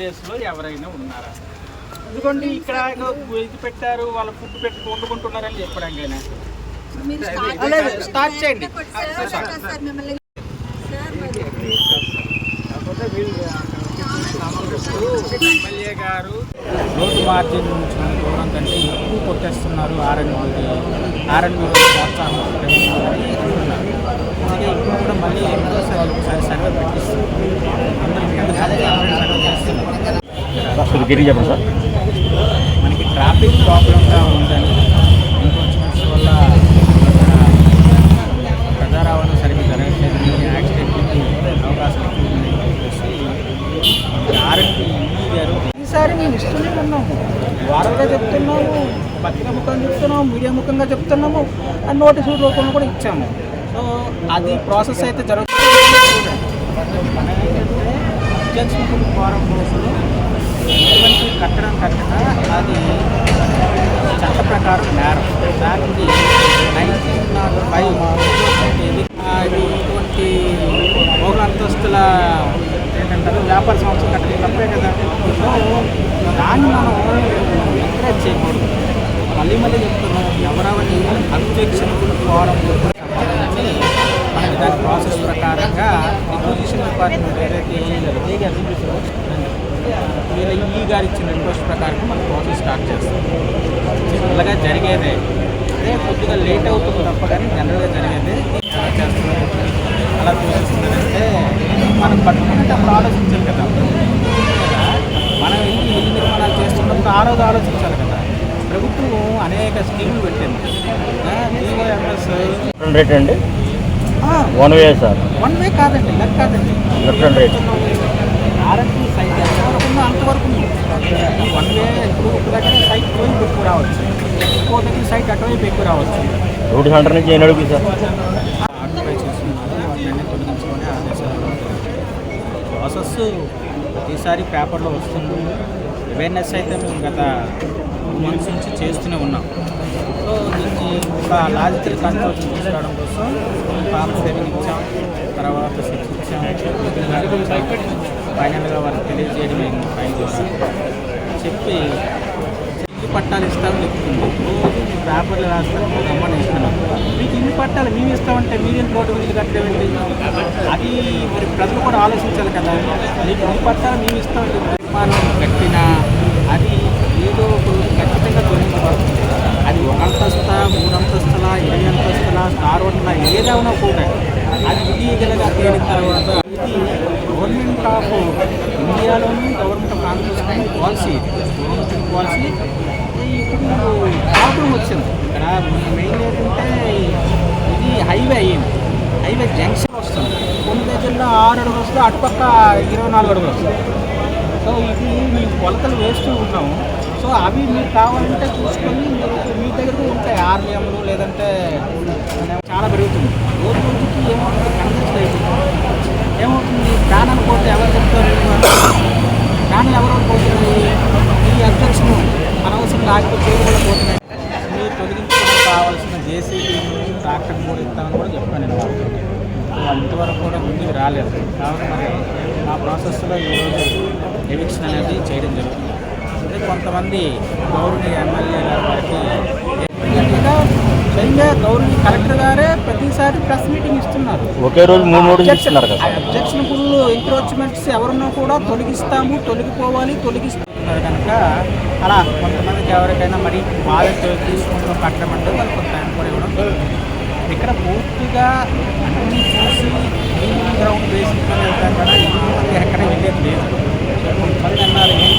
ప్లేస్లో ఎవరైనా ఉన్నారా? ఎందుకంటే ఇక్కడ ఇది పెట్టారు వాళ్ళ ఫుడ్ పెట్టి వండుకుంటున్నారని చెప్పడానికైనా. start చేయండి. ఎమ్మెల్యే గారు రోడ్డు మార్జిన్ నుంచి దూరం కంటే ఎక్కువ కొట్టేస్తున్నారు ఆర్ఎన్బికి ఆర్ఎన్బి ప్రోత్సాహం. ఇప్పుడు కూడా మళ్ళీ ఒకసారి సర్వే గిరి చెప్పండి సార్. మనకి ట్రాఫిక్ ప్రాబ్లంగా ఉందని వల్ల ప్రజా రవాణా సరిగ్గా జరగట్లేదు. యాక్సిడెంట్లకి అవకాశం ఎక్కువ ఉందని చెప్పేసి ఆర్ఎంపీ గారు ఈసారి మేము ఇస్తూనే ఉన్నాము వారంగా చెప్తున్నాము పత్రిక ముఖంగా చెప్తున్నాము మీడియా ముఖంగా చెప్తున్నాము ఆ నోటీసు రూపంలో కూడా ఇచ్చాము. సో అది ప్రాసెస్ అయితే జరుగుతుంది మనం ఫారం కోసంలో ఎటువంటి కట్టడం కట్టినా అది చట్ట ప్రకారం నేరం దానికి నైన్టీన్ నాట్ ఫైవ్ అది ఇటువంటి భోగ అంతస్తుల ఏంటంటారు వ్యాపార సంస్థ కట్టడం తప్పే కదా దాన్ని మనం ఎంకరేజ్ చేయకూడదు మళ్ళీ మళ్ళీ చెప్తున్నాం ఎవరెవరి అబ్జెక్షన్ ఫారం సంబంధించి దాని ప్రకారంగా అపోజిషన్ డిపార్ట్మెంట్ ఏదైతే వీళ్ళ ఈ గారు ఇచ్చిన రిక్వెస్ట్ ప్రకారం మనం ప్రాసెస్ స్టార్ట్ చేస్తాం. అలాగా జరిగేదే. అదే కొద్దిగా లేట్ అవుతుంది తప్ప కానీ జనరల్గా జరిగేది. స్టార్ట్ చేస్తున్నారు అలా చూసేస్తున్నారంటే మనం పట్టుకుంటే అప్పుడు ఆలోచించాలి కదా. మనం వెళ్ళి ఇల్లు నిర్మాణాలు చేస్తున్నప్పుడు ఆ రోజు ఆలోచించాలి కదా. ప్రభుత్వం అనేక స్కీములు పెట్టింది. డిఓఎంఎస్ రేట్ అండి one way sir one way కాదండి లెక్క కాదండి. డిఫరెంట్ రేట్ ఆర్ఎంపీ సైట్ ఎంతవరకు ఉందో అంతవరకు ఉంది. ఈ వన్ వే ఇప్పుడు దగ్గర సైట్ పోయి ఎక్కువ రావచ్చు. ఇంకో దగ్గర సైట్ అటువైపు ఎక్కువ రావచ్చు. రూట్ సెంటర్ నుంచి ఏం అడుగు సార్ ఆక్యుపై చేస్తున్నారు వాటిని తొలగించుకొని ఆదేశాలు. ప్రాసెస్ ప్రతిసారి పేపర్లో వస్తుంది. అవేర్నెస్ అయితే మేము గత మంత్స్ నుంచి చేస్తూనే ఉన్నాం. సో ఒక లాజికల్ కన్క్లూజన్ తీసుకురావడం కోసం పాప సేవింగ్ ఇచ్చాం తర్వాత సెక్స్ ఇచ్చాం ఫైనల్గా వారికి తెలియజేయడం అయింది ఫైన్ చెప్పి ఇల్లు పట్టాలు ఇస్తామని చెప్తుంది. పేపర్లు రాస్తాను రమ్మని ఇస్తున్నాం మీకు ఇన్ని పట్టాలు మేము ఇస్తామంటే మీరు రోడ్డు మీద కట్టేవండి అది మరి ప్రజలు కూడా ఆలోచించాలి కదా. మీకు ఇన్ని పట్టాలు మేము ఇస్తామంటే నిర్మాణం కట్టినా అది ఏదో ఒక రోజు ఖచ్చితంగా తొలగించబడుతుంది అది ఒక అంతస్తుల మూడు అంతస్తుల ఇరవై అంతస్తుల స్టార్ హోటల్ ఏదైనా కూడా అది ఇలీగల్గా తేలిన తర్వాత ఇది గవర్నమెంట్ ఆఫ్ ఇండియాలోని government of Andhra Pradesh policy policy. ఇప్పుడు ప్రాబ్లం వచ్చింది. ఇక్కడ మెయిన్ ఏంటంటే ఇది హైవే అయ్యింది. హైవే జంక్షన్ వస్తుంది. కొన్ని దగ్గరలో ఆరు అడుగులు వస్తుంది. అటుపక్క ఇరవై నాలుగు అడుగులు వస్తుంది. సో ఇది మేము కొలతలు వేస్తూ ఉన్నాము. సో అవి మీకు కావాలంటే చూసుకొని మీరు మీ దగ్గర ఉంటాయి. ఆర్మీఎంలు లేదంటే చాలా పెరుగుతుంది. రోజు రోజుకి ఏమవుతుంది? కన్సెస్ట్ అయిపోతుంది. ఏమవుతుంది? ప్రాణం పోతే ఎవరు చెప్తారు? ప్రాణాలు ఎవరు పోతున్నాయి ఈ అబ్జెక్షన్ అనవసరం ఆగిపోయి చేతి కూడా పోతున్నాయి. మీరు తొలగించుకోవడం కావాల్సిన జేసీబీ ట్రాక్టర్ కూడా ఇస్తామని కూడా చెప్పాను నేను వాళ్ళతో సో ఇంతవరకు కూడా ముందుకు రాలేదు. కాబట్టి మరి ఆ ప్రాసెస్లో ఈరోజు ఎవిక్షన్ అనేది చేయడం జరుగుతుంది. అదే కొంతమంది గౌరవనీయ ఎమ్మెల్యే గారి వారికి స్వయంగా గౌరవనీయ కలెక్టర్ గారే ప్రతిసారి ప్రెస్ మీటింగ్ ఇస్తున్నారు. ఒకే రోజు మూడు నోటీసులు ఇస్తున్నారు కదా అబ్జెక్షనబుల్ ఎంక్రోచ్మెంట్స్ ఎవరున్నా కూడా తొలగిస్తాము తొలగిపోవాలి తొలగిస్తున్నారు కనుక అలా కొంతమందికి ఎవరికైనా మరి వాళ్ళతో తీసుకుంటూ కట్టమంటే వాళ్ళు కొంత ఇవ్వడం. ఇక్కడ పూర్తిగా అన్ని చూసి గ్రౌండ్ బేసిక్ కదా మంది ఎక్కడ వెళ్ళేది లేదు.